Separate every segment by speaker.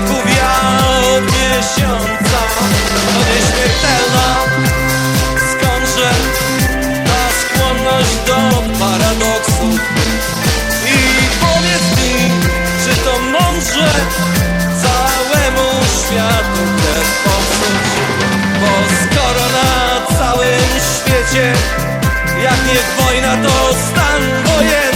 Speaker 1: wieku ja od miesiąca To nieśmiertelna skądże ta skłonność do paradoksu. I powiedz mi, czy to mądrze całemu światu też popsuć Bo skoro na całym świecie jak nie wojna to stan wojenny.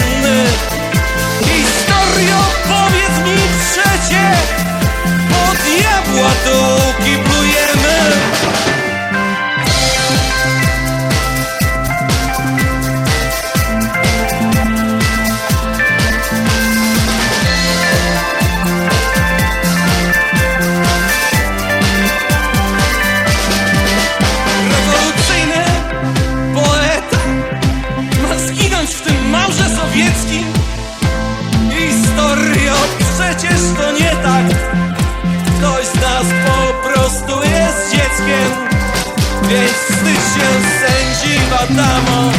Speaker 1: Przecież to nie tak. Ktoś z nas po prostu jest dzieckiem Więc wstydź się sędzi Adamo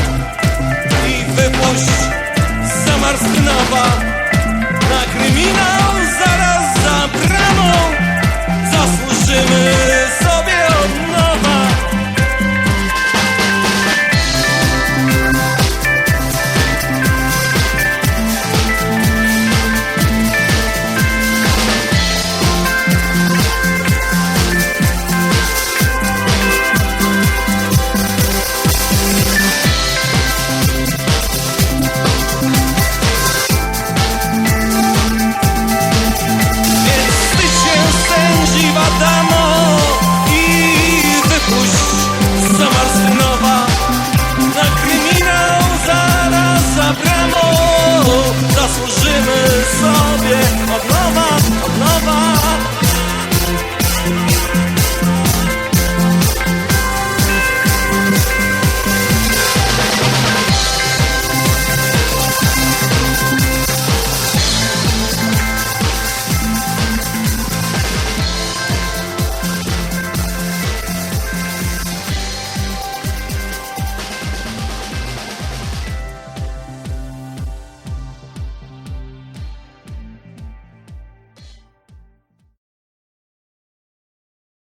Speaker 1: Służymy sobie